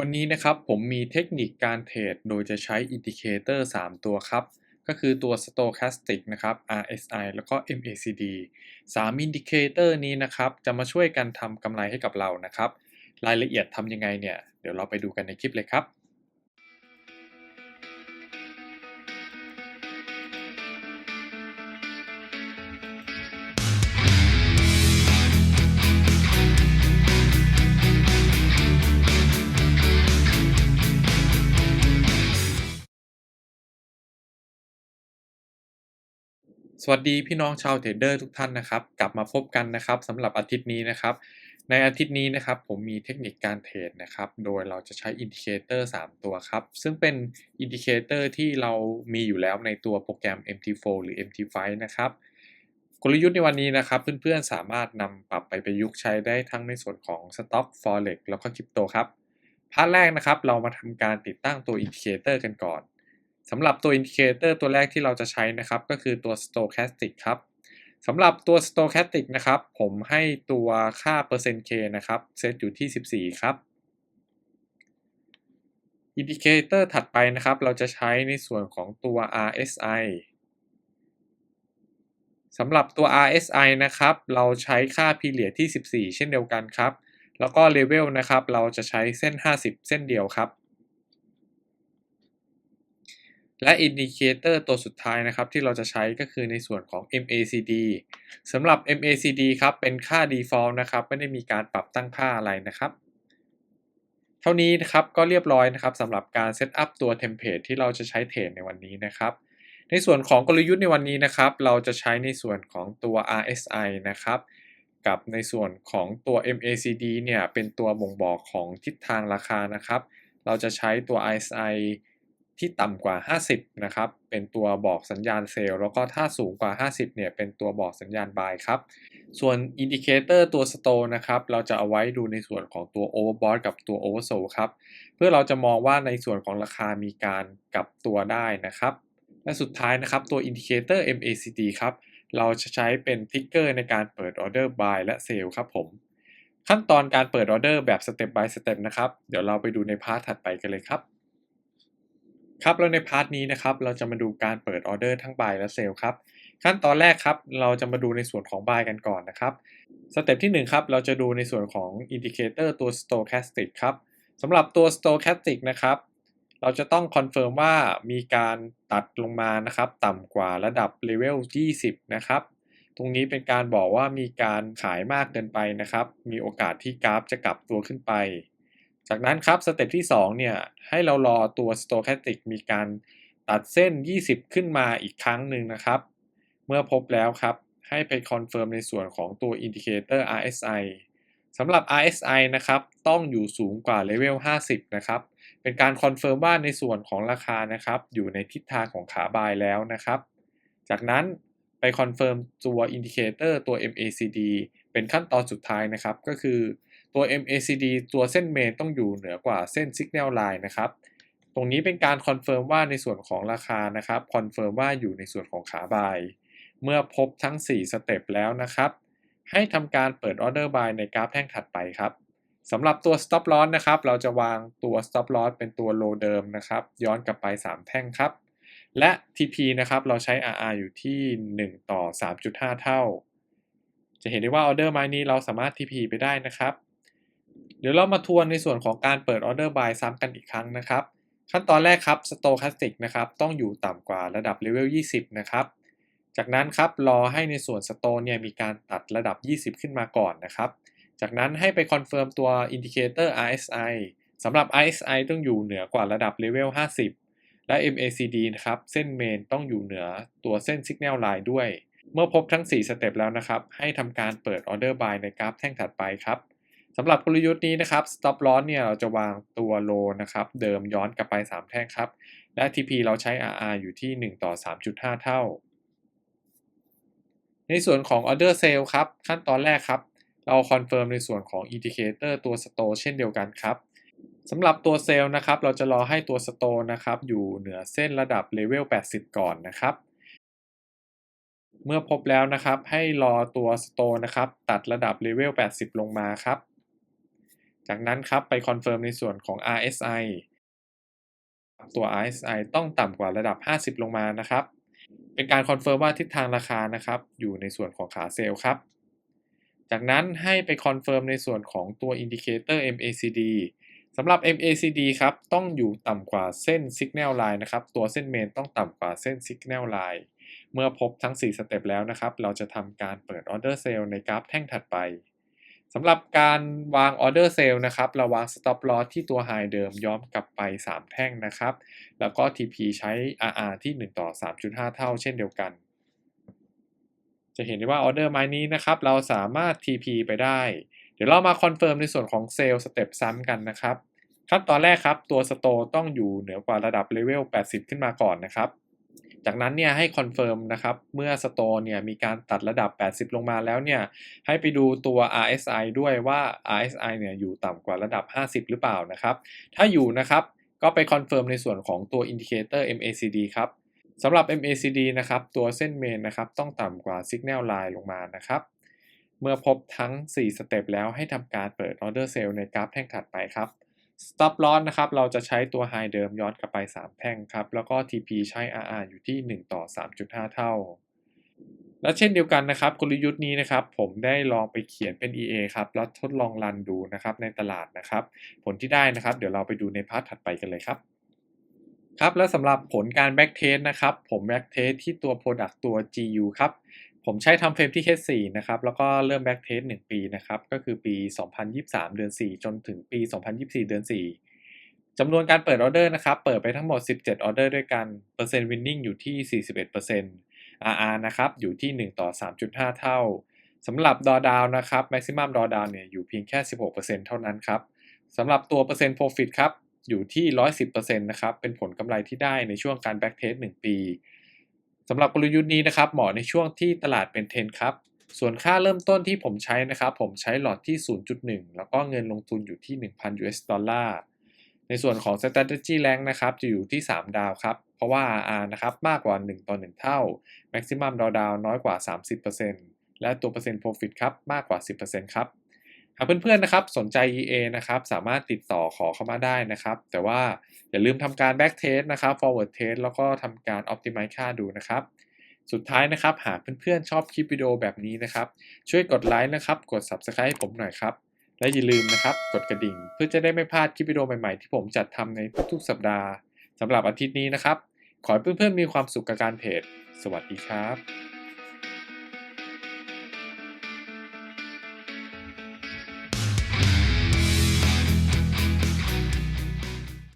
วันนี้นะครับผมมีเทคนิคการเทรดโดยจะใช้อินดิเคเตอร์ 3 ตัวครับ ก็คือตัว Stochastic นะครับ RSI แล้วก็ MACD 3อินดิเคเตอร์นี้นะครับ จะมาช่วยกันทำกำไรให้กับเรานะครับ รายละเอียดทำยังไงเนี่ย เดี๋ยวเราไปดูกันในคลิปเลยครับ สวัสดีพี่น้องชาวเทรดเดอร์ทุกท่านนะครับ กลับมาพบกันนะครับสำหรับอาทิตย์นี้นะครับ ในอาทิตย์นี้นะครับผมมีเทคนิคการเทรดนะครับ โดยเราจะใช้อินดิเคเตอร์3ตัวครับ ซึ่งเป็นอินดิเคเตอร์ที่เรามีอยู่แล้วในตัวโปรแกรม MT4 หรือ MT5 นะครับกลยุทธ์ในวันนี้นะครับ เพื่อนๆสามารถนำปรับไปประยุกต์ใช้ได้ทั้งในส่วนของ Stock Forex แล้วก็คริปโตครับพาร์ทแรกนะครับ เรามาทำการติดตั้งตัวอินดิเคเตอร์กันก่อน สำหรับตัวอินดิเคเตอร์ตัวแรกที่เราจะใช้นะครับ ก็คือตัว Stochastic ครับสำหรับตัว Stochastic นะครับ ผมให้ตัวค่าเปอร์เซ็นต์ K นะครับเซตอยู่ที่ 14 ครับอินดิเคเตอร์ถัดไปนะครับ เราจะใช้ในส่วนของตัว RSI สำหรับตัว RSI นะครับ เราใช้ค่า period ที่ 14 เช่นเดียวกันครับ แล้วก็ level นะครับ เราจะใช้เส้น 50 เส้นเดียวครับ และอินดิเคเตอร์ตัวสุดท้ายนะครับ ที่เราจะใช้ก็คือในส่วนของ MACD สำหรับ MACD ครับ เป็นค่า default นะครับ ไม่ได้มีการปรับตั้งค่าอะไรนะครับ เท่านี้นะครับก็เรียบร้อยนะครับสำหรับการเซตอัพตัวเทมเพลตที่เราจะใช้เทรดในวันนี้นะครับ ในส่วนของกลยุทธ์ในวันนี้นะครับ เราจะใช้ในส่วนของตัว RSI นะครับกับในส่วนของตัว MACD เนี่ยเป็นตัวบ่งบอกของทิศทางราคานะครับ เราจะใช้ตัว RSI ที่ต่ำกว่า 50 นะครับ เป็นตัวบอกสัญญาณเซลล์ แล้วก็ถ้าสูงกว่า 50 เนี่ย เป็นตัวบอกสัญญาณบายครับ ส่วนอินดิเคเตอร์ตัวสโตนะครับ เราจะเอาไว้ดูในส่วนของตัว Overbought กับตัว Oversold ครับ เพื่อเราจะมองว่าในส่วนของราคามีการกลับตัวได้นะครับ และสุดท้ายนะครับ ตัวอินดิเคเตอร์ MACD ครับ เราจะใช้เป็นทิกเกอร์ในการเปิดออเดอร์ buy และ sell ครับผม ขั้นตอนการเปิดออเดอร์แบบ step by step นะครับ เดี๋ยวเราไปดูในพาร์ทถัดไปกันเลยครับ ครับแล้วในพาร์ทนี้นะครับเราจะมาดูการเปิดออเดอร์ทั้ง buy และ sell ครับขั้นตอนแรกครับเราจะมาดูในส่วนของ buy กันก่อนนะครับสเต็ปที่1ครับเราจะดูในส่วนของอินดิเคเตอร์ตัว stochastic ครับสำหรับตัว stochastic นะครับเราจะต้องคอนเฟิร์มว่ามีการตัดลงมานะครับต่ำกว่าระดับเลเวล20 นะครับ ตรงนี้เป็นการบอกว่ามีการขายมากเกินไปนะครับ มีโอกาสที่กราฟจะกลับตัวขึ้นไป จากนั้นครับสเต็ปที่2เนี่ยให้เรารอตัว stochastic มีการตัดเส้น 20 ขึ้นมาอีกครั้งหนึ่งนะครับ เมื่อพบแล้วครับ ให้ไปคอนเฟิร์มในส่วนของตัวอินดิเคเตอร์ RSI สำหรับ RSI นะครับ ต้องอยู่สูงกว่าเลเวล50 นะครับ เป็นการคอนเฟิร์มว่าในส่วนของราคานะครับ อยู่ในทิศทางของขาบายแล้วนะครับ จากนั้นไปคอนเฟิร์มตัวอินดิเคเตอร์ตัว MACD เป็นขั้นตอนสุดท้ายนะครับ ก็คือ ตัว MACD ตัวเส้นเมนต้องอยู่เหนือกว่าเส้น Signal Line นะครับ ตรงนี้เป็นการคอนเฟิร์มว่าในส่วนของราคานะครับคอนเฟิร์มว่าอยู่ในส่วนของขาบาย เมื่อพบทั้ง 4 สเต็ปแล้วนะครับ ให้ทำการเปิดออเดอร์บายในกราฟแท่งถัดไปครับสำหรับตัว stop loss นะครับ เราจะวางตัว stop loss เป็นตัว low เดิมนะครับ ย้อนกลับไป 3 แท่งครับ และ TP นะครับ เราใช้ RR อยู่ที่ 1 ต่อ 3.5 เท่า จะเห็นได้ว่าออเดอร์ไม้นี้เราสามารถ TP ไปได้นะครับ ดี๋ยวเรามาทวนในส่วนของการเปิดออเดอร์บายซ้ำกันอีกครั้งนะครับ ขั้นตอนแรกครับ Stochastic นะครับต้องอยู่ต่ำกว่าระดับเลเวล20 นะครับ จากนั้นครับรอให้ในส่วน Store เนี่ยมีการตัดระดับ 20 ขึ้นมาก่อนนะครับ จากนั้นให้ไปคอนเฟิร์มตัวอินดิเคเตอร์ RSI สำหรับ RSI ต้องอยู่เหนือกว่าระดับเลเวล50 และ MACD นะครับเส้นเมนต้องอยู่เหนือตัวเส้น Signal Line ด้วย เมื่อพบทั้ง 4 สเต็ปแล้วนะครับ ให้ทำการเปิดออเดอร์บายในกราฟแท่งถัดไปครับ สำหรับกลยุทธ์นี้นะครับ stop loss เนี่ยเราจะวางตัว low นะครับ เดิมย้อนกลับไป 3 แท่งครับ และ TP เราใช้ RR อยู่ที่ 1 ต่อ 3.5 เท่า ในส่วนของ order sale ครับ ขั้นตอนแรกครับ เราคอนเฟิร์มในส่วนของ indicator ตัว store เช่นเดียวกันครับสำหรับตัวเซลล์นะครับ เราจะรอให้ตัว store นะครับ อยู่เหนือเส้นระดับเลเวล 80 ก่อนนะครับ เมื่อพบแล้วนะครับ ให้รอตัว store นะครับ ตัดระดับเลเวล 80 ลงมาครับ จากนั้นครับไปคอนเฟิร์มในส่วนของ RSI ตัว RSI ต้องต่ำกว่าระดับ 50 ลงมานะครับ เป็นการคอนเฟิร์มว่าทิศทางราคานะครับ อยู่ในส่วนของขาเซลล์ครับ จากนั้นให้ไปคอนเฟิร์มในส่วนของตัวอินดิเคเตอร์ MACD สำหรับ MACD ครับ ต้องอยู่ต่ำกว่าเส้น Signal Line นะครับ ตัวเส้นเมนต้องต่ำกว่าเส้น Signal Line เมื่อพบทั้ง 4 สเต็ปแล้วนะครับ เราจะทำการเปิด Order Sale ในกราฟแท่งถัดไป สำหรับการวาง Order Sale นะครับ เราวาง Stop Loss ที่ตัว High เดิมย้อมกลับไป 3 แท่งนะครับ แล้วก็ TP ใช้ RR ที่ 1 ต่อ 3.5 เท่า เช่นเดียวกัน จะเห็นได้ว่าออเดอร์ไม้นี้นะครับ เราสามารถ TP ไปได้ เดี๋ยวเรามาคอนเฟิร์มในส่วนของเซลล์สเต็ปซ้ำกันนะครับ ขั้นตอนแรกครับ ตัวสโตร์ต้องอยู่เหนือกว่าระดับเลเวล 80 ขึ้นมาก่อนนะครับ จากนั้นเนี่ยให้คอนเฟิร์มนะครับเมื่อสโตร์เนี่ยมีการตัดระดับ 80 ลงมาแล้วเนี่ยให้ไปดูตัว RSI ด้วยว่า RSI เนี่ยอยู่ต่ำกว่าระดับ 50 หรือเปล่านะครับ ถ้าอยู่นะครับก็ไปคอนเฟิร์มในส่วนของตัวอินดิเคเตอร์ MACD ครับสำหรับ MACD นะครับตัวเส้นเมนนะครับต้องต่ำกว่า Signal Line ลงมานะครับเมื่อพบทั้ง 4 สเต็ปแล้วให้ทำการเปิด Order Sale ในกราฟแท่งถัดไปครับ Stop Loss นะครับ เราจะใช้ตัว High เดิมย้อนกลับไป 3 แท่งครับ แล้วก็ TP ใช้ RR อยู่ที่ 1 ต่อ 3.5 เท่า และเช่นเดียวกันนะครับ กลยุทธ์นี้นะครับ ผมได้ลองไปเขียนเป็น EA ครับ แล้วทดลองรันดูนะครับในตลาดนะครับ ผลที่ได้นะครับ เดี๋ยวเราไปดูในพาร์ทถัดไปกันเลยครับครับและสำหรับผลการ Back Test นะครับ ผม Back Test ที่ตัว Product ตัว GU ครับ ผมใช้ทำเฟรมที่ H4 นะครับ แล้วก็เริ่ม Back Test 1ปีนะครับ ก็คือปี 2023 เดือน 4 จนถึงปี 2024 เดือน 4จำนวนการเปิดออเดอร์นะครับ เปิดไปทั้งหมด 17 ออเดอร์ด้วยกันเปอร์เซ็นต์ winning อยู่ที่ 41% RR นะครับ อยู่ที่ 1 ต่อ 3.5 เท่าสำหรับดอดาวนะครับ maximum ดอดาวเนี่ยอยู่เพียงแค่ 16%เท่านั้นครับสำหรับตัวเปอร์เซ็นต์ profit ครับ อยู่ที่ 110%นะครับ เป็นผลกำไรที่ได้ในช่วงการ back test 1 ปี สำหรับกลยุทธ์นี้นะครับเหมาะในช่วงที่ตลาดเป็นเทรนครับ ส่วนค่าเริ่มต้นที่ผมใช้นะครับ ผมใช้หลอดที่ 0.1 แล้วก็เงินลงทุนอยู่ที่ 1,000 US ดอลลาร์ ในส่วนของ strategy rank นะครับ จะอยู่ที่ 3 ดาวครับ เพราะว่า RR นะครับมากกว่า 1 ต่อ 1 เท่า maximum drawdown น้อยกว่า 30%และตัวเปอร์เซ็นต์ profit ครับมากกว่า 10%ครับหากเพื่อนๆนะครับสนใจ EA นะครับสามารถติดต่อขอเข้ามาได้นะครับ แต่ว่า อย่าลืมทำการ back test นะครับ forward test แล้วก็ทำการ optimize ค่าดูนะครับ สุดท้ายนะครับ หากเพื่อนๆชอบคลิปวิดีโอแบบนี้นะครับ ช่วยกดไลค์นะครับ กด subscribe ให้ผมหน่อยครับ และอย่าลืมนะครับ กดกระดิ่ง เพื่อจะได้ไม่พลาดคลิปวิดีโอใหม่ๆ ที่ผมจัดทำในทุกๆ สัปดาห์สำหรับอาทิตย์นี้นะครับ ขอให้เพื่อนๆมีความสุขกับการเทรดสวัสดีครับ